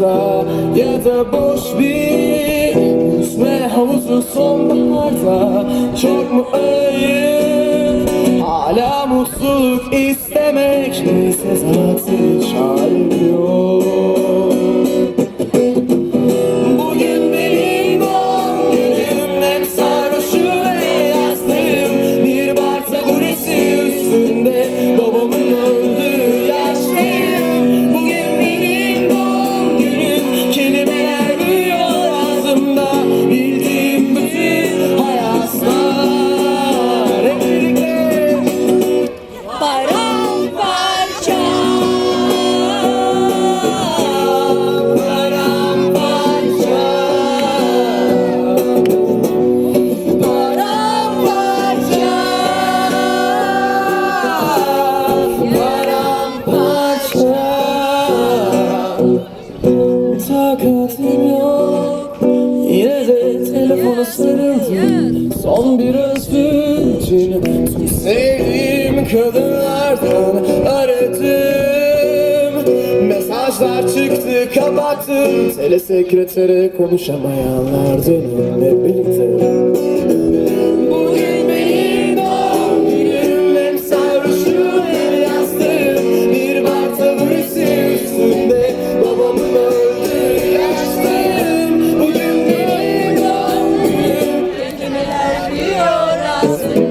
baharda Ya da boş bir yüzme havuzu sonbaharda Çok mu ayıp? Hala mutluluk istemek Neyse zaten sarıldım Son bir özgür için. Sevdiğim kadınlardan aradım. Mesajlar çıktı kapattım. Telesekretere konuşamayanlardanım hep birlikte us.